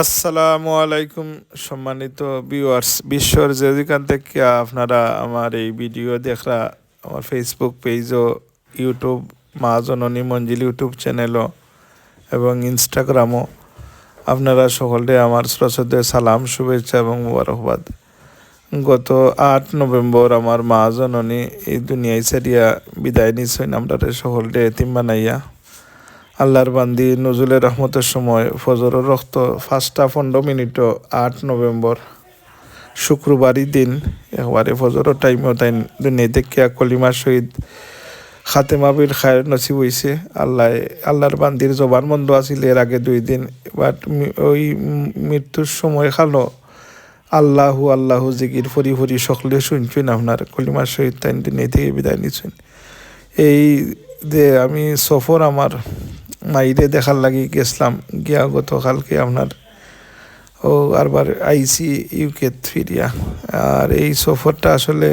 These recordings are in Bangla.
আসসালামু আলাইকুম, সম্মানিত ভিউয়ার্স বিশ্বর যেখান থেকে আপনারা আমার এই ভিডিও দেখরা, আমার ফেসবুক পেজও ইউটিউব মা জননী মঞ্জিল ইউটিউব চ্যানেলও এবং ইনস্টাগ্রামও আপনারা সকলে আমার শ্রদ্ধে সালাম, শুভেচ্ছা এবং মুবারকবাদ। গত আট নভেম্বর আমার মা জননী এই দুনিয়ায় সারিয়া বিদায় নিছেন আমরা সকলকে এতিম বানাইয়া আল্লাহর বান্দি নজরুলের রহমতের সময় ফজরের রক্ত পাঁচটা পনেরো মিনিটও আট নভেম্বর শুক্রবারই দিন। একবারে ফজরের টাইমও তাই দুনিয়া দেখিয়া কলিমা শহীদ খাতেমা বিল খায়ের নসিব হইছে। আল্লাহ, আল্লাহর বান্দির জবান বন্ধ আছিল এর আগে দুই দিন। বাট ওই মৃত্যুর সময় খালো। আল্লাহু আল্লাহু জিকির ফরি ফরি সকলে শুনছেন আপনার কলিমা শহীদ তাই দুনিয়া থেকে বিদায় নিচ্ছেন। এই যে আমি সফর আমার মাইরে দেখার লাগি গেছিলাম গিয়া গতকালকে আপনার ও আরবার আইসি ইউকে ফিরিয়া আর এই সফরটা আসলে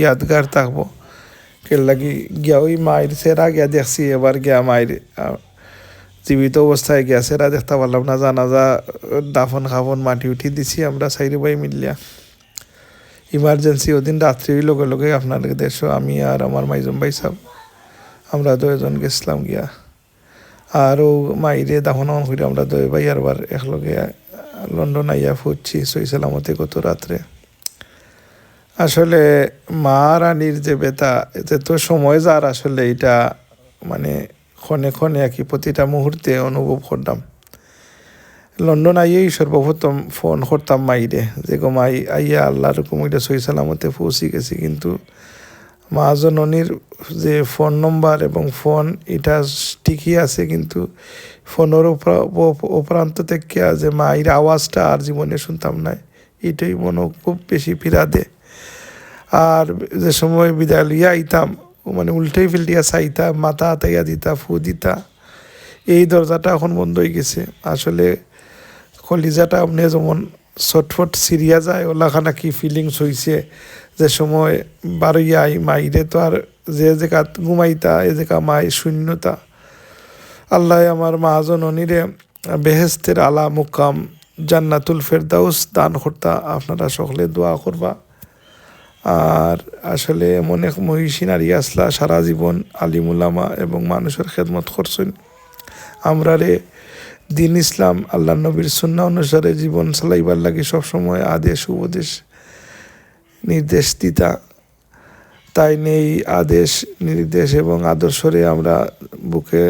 ইয়াদগার থাকব। কে লাগি গিয়া ওই মায়ের সেরা গিয়া দেখছি, এবার গিয়া মায়ের জীবিত অবস্থায় গিয়া সেরা দেখতে পারলাম না। জানাজা, দাফন খাফন মাটি উঠি দিছি আমরা সাইরে বাই মিলিয়া। ইমার্জেন্সি ওদিন রাত্রি লগে লগে আপনার দেশ আমি আর আমার মাইজম ভাই সাহেব, আমরা দুজন গেছিলাম গিয়া। আরও মাইরে দাফন করে আমরা দুই ভাই আরবার একলগে লন্ডন আইয়া ফুটছি, সই সালামতে গত রাত্রে। আসলে মা রানীর যে বেতা এতে তো সময় যার আসলে এটা মানে ক্ষণে ক্ষণে আর কি প্রতিটা মুহূর্তে অনুভব করতাম। লন্ডন আইয়েই সর্বপ্রথম ফোন করতাম মাইরে, যে গো মাই আইয়া আল্লাহর কুমিটা সই সালামতে পৌঁছে গেছি, কিন্তু মা জননীর যে ফোন নম্বর এবং ফোন, এটা ঠিকই আছে কিন্তু ফোনের উপরান্ত থেকে যে মায়ের আওয়াজটা আর জীবনে শুনতাম না, এটাই মনে খুব বেশি পীড়া দে আর যে সময় বিদায় লইয়া আইতাম মানে উল্টেই ফিল্টিয়া চাইতা, মাথা হাতাইয়া দিতা, ফু দিতা, এই দরজাটা এখন বন্ধ হয়ে গেছে। আসলে কলিজাটা আপনি যেমন ছটফট সিরিয়া যায়, ওলাখানা কি ফিলিংস হয়েছে যে সময় বারইয়াই মাইরে তো আর যে জায়গা ঘুমাইতা, এ জায়গা মাই শূন্যতা। আল্লাহ আমার মাহাজন অনিরে বেহেস্তের আলা মুকাম জান্নাতুল ফেরদাউস দান করতা, আপনারা সকলে দোয়া করবা। আর আসলে এমন এক মহিষী নারী আসলা, সারা জীবন আলিমুলামা এবং মানুষের খেদমত করছেন। আমরা রে দিন ইসলাম আল্লাহ নবীর সুন্না অনুসারে জীবন চালাইবার লাগে সবসময় আদেশ, উপদেশ। নির্দেশ দিতা। তাই নেই আদেশ, নির্দেশ এবং আদর্শরে আমরা বুকে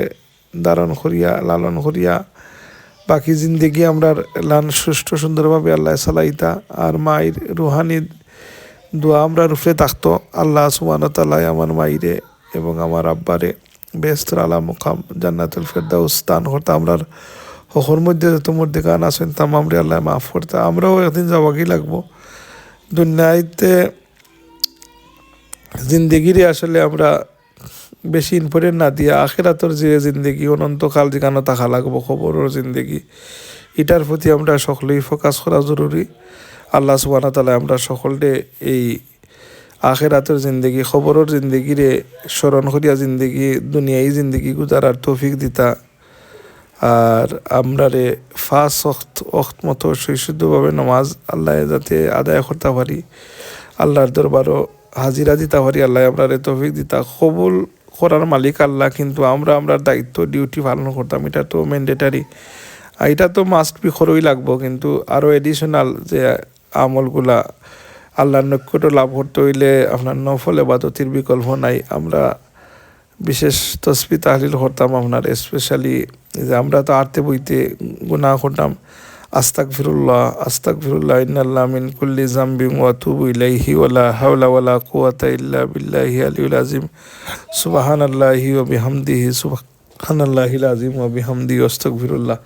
ধারণ করিয়া, লালন করিয়া, বাকি জিন্দেগি আমরা লান সুষ্ঠু, সুন্দরভাবে আল্লাহ চালাইতা। আর মায়ের রুহানি দোয়া আমরা রুফে থাকতো। আল্লাহ সুমান তাল্লাহ আমার মাইরে এবং আমার আব্বারে বেস্তর আলা মুকাম, জান্নাতুল ফেরদাউস দান করতে। আমরা হকর মধ্যে যত মধ্যে গান আসেন তাম আমরা আল্লাহ মাফ করতে। আমরাও একদিন যাওয়াকি লাগবো। দুনিয়াতে জিন্দগিরে আসলে আমরা বেশি ইম্পর্টেন্ট না দিয়া আখেরাতর যে জিন্দগি, অনন্তকাল যেখানে থাকা লাগবো, খবরের জিন্দগি, এটার প্রতি আমরা সকলেই ফোকাস করা জরুরি। আল্লাহ সুবানা তালা আমরা সকলকে এই আখেরাতের জিন্দগি, খবরের জিন্দগিরে স্মরণ করিয়া জিন্দগি দুনিয়াই জিন্দগি গুজারার তৌফিক দিতা। আর আমরা রে ফার্স্ট অক্ত অক্ত মতো সুশুদ্ধভাবে নমাজ আল্লাহ যাতে আদায় করতে পারি। আল্লাহর দরবারও হাজিরা দিতে পারি, আল্লাহ আমরা রে তৌফিক দিতা। কবুল করার মালিক আল্লাহ, কিন্তু আমরা আমরা দায়িত্ব ডিউটি পালন করতাম, এটা তো ম্যান্ডেটারি এটা তো মাস্ট বি খরই লাগবো, কিন্তু আরও এডিশনাল যে আমলগুলা আল্লাহর নৈকট লাভ করতে হইলে আপনার নফল এবাদতির বিকল্প নাই। আমরা বিশেষ তসবি তাহলিল করতাম আপনার স্পেশালি যে আমরা তো আরতে বইতে গুণা করতাম। আস্তাক ফিরুল্লাহ আস্তাক ফিরুল্লাহ ইন্নাল্লাহ মিন কুল্লি জাম্বিং ওয়া তুবু ইলাইহি ওয়ালা হাওলা ওয়ালা কুওয়াতা ইল্লা বিল্লাহি আলিউল আজিম সুবহানাল্লাহি ওয়া বিহামদিহি, সুবহানাল্লাহিল আজিম ওয়া বিহামদিহি আস্তাগফিরুল্লাহ।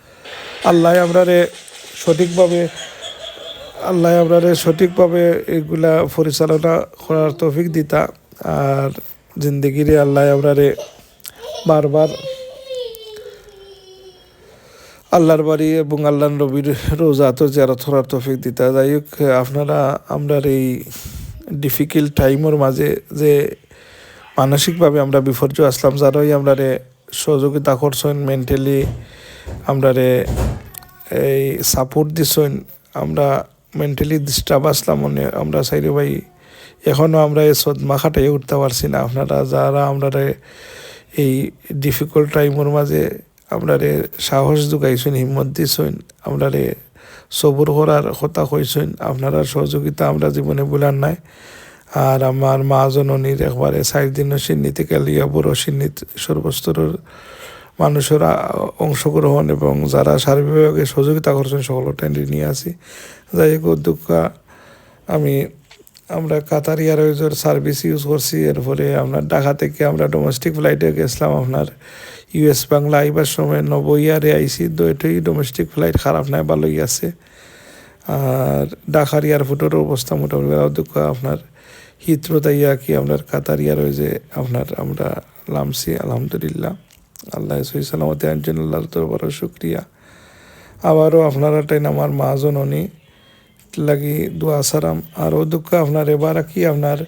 আল্লাহ আমরারে সঠিকভাবে, আল্লাহ আমরারে সঠিকভাবে এগুলা পরিচালনা করার তৌফিক দিতা। আর জিন্দগিরে আল্লাহ আমরারে বারবার আল্লাহর বাড়ি এবং আল্লাহ নবীর রোজা তো যারা থরার তফিক দিতা, যাই হোক, আপনারা, আমরার এই ডিফিকাল্ট টাইমের মাঝে যে মানসিকভাবে আমরা বিপর্যয় আসলাম, যারাই আমরা রে সহযোগিতা করছেন মেন্টালি আমরা রে এই সাপোর্ট দিছেন, আমরা মেন্টালি ডিস্টার্ব আসলাম, মনে, আমরা সাইরে ভাই এখনও আমরা এই সদমা খাটাই উঠতে পারছি না। আপনারা, যারা আমরা এই ডিফিকাল্ট টাইমের মাঝে আপনারে সাহস যোগাইছেন, হিম্মত দিছেন আপনারে সবর করার কথা কইছেন আপনারা সহযোগিতা আমরা জীবনে বলার নাই। আর আমার মা জননীর একবারে চার দিনের সিন্নি থেকে লিয়া বড় সিন্নিত সর্বস্তরের মানুষের অংশগ্রহণ এবং যারা সার্বিকভাবে সহযোগিতা করছেন সকলটা নিয়ে আসি। যাই হোক উদ্যোগা আমি আমরা কাতার এয়ারওয়েজের সার্ভিস ইউজ করছি, এরপরে আপনার ঢাকা থেকে আমরা ডোমেস্টিক ফ্লাইটে গেছিলাম আপনার ইউএস বাংলা আইবার সময় নব ইয়ারে আইসি তো এটাই ডোমেস্টিক ফ্লাইট খারাপ নাই, ভালোই আছে। আর ঢাকার এয়ারপোর্টের অবস্থা মোটামুটি অধ্যক্ষ আপনার হিত্রো তাইয়া কি আপনার কাতার ইয়ার হয়ে যে আপনার আমরা লামছি আলহামদুলিল্লাহ। আল্লাহ সহি সালামতে আনছেন আল্লাহর দরবার শুক্রিয়া। আবারও আপনারা টাইন আমার মা জননী, লাগি দোয়া সারাম আর ও দুঃখ আপনার এবার কি আপনার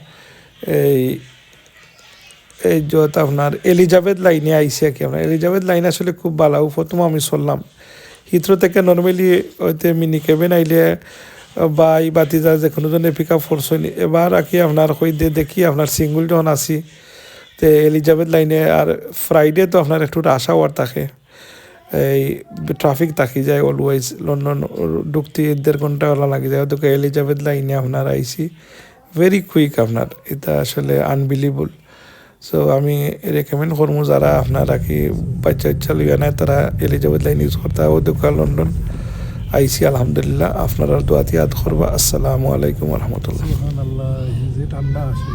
এই এই যত আপনার এলিজাবেথ লাইনে আইসে কি আপনার। এলিজাবেথ লাইন আসলে খুব ভালো। প্রথম আমি চললাম হিথ্রো থেকে নর্মালি ওইতে মিনি কেবিন আইলে বা এই বাতিজা যে কোনো জনে পিক আপ করছেন এবার আর কি আপনার দে দেখি আপনার সিঙ্গুল যখন আসি, তে এলিজাবেথ লাইনে আর ফ্রাইডে তো আপনার একটু রাশ আওয়ার থাকে। এই ট্রাফিক থাকি যায় অলওয়েজ লন্ডন ঢুকতে দেড় ঘণ্টা ওলা লাগি যায়। ওদেরকে এলিজাবেথ লাইনে আপনার আইসি। ভেরি কুইক আপনার। এটা আসলে আনবিলিবল সো আমি রেকমেন্ড করব যারা আপনারা কি বাচ্চা ইচ্ছা লইয়া নাই তারা এলিজাবেথ লাইন ইউজ করতে ও দোকান লন্ডন আইসি আলহামদুলিল্লাহ আপনারা দোয়াত ইয়াদ করবা আসসালামু আলাইকুম রহমতুল্লাহ ঠান্ডা আসলে